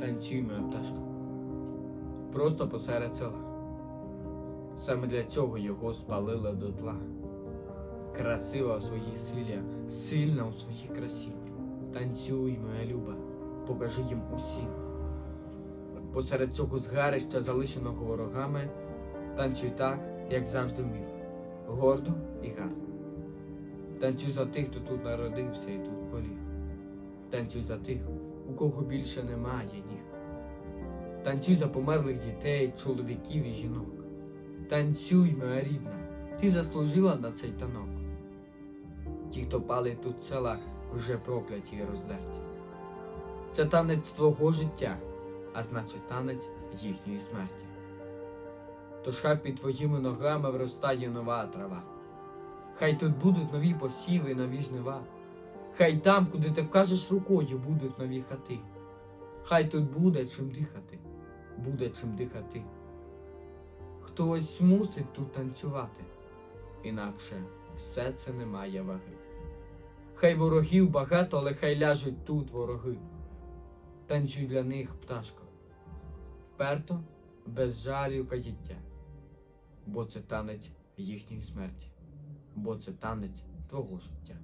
Танцюй, моя пташка. Просто посеред села. Саме для цього його спалили дотла. Красива у своїй силі, сильна у своїй красі. Танцюй, моя люба, покажи їм усім. Посеред цього згарища, залишеного ворогами, танцюй так, як завжди вмів. Гордо і гарно. Танцюй за тих, хто тут народився і тут поліг. Танцюй за тих, у кого більше немає ніг. Танцюй за померлих дітей, чоловіків і жінок. Танцюй, моя рідна, ти заслужила на цей танок. Ті, хто палить тут села, вже прокляті і роздерті. Це танець твого життя, а значить танець їхньої смерті. Тож хай під твоїми ногами виростає нова трава. Хай тут будуть нові посіви, нові жнива. Хай там, куди ти вкажеш рукою, будуть нові хати. Хай тут буде чим дихати, буде чим дихати. Хтось мусить тут танцювати, інакше все це не має ваги. Хай ворогів багато, але хай ляжуть тут вороги. Танцюй для них, пташко, вперто, без жалю каяття, бо це танець їхньої смерті, бо це танець твого життя.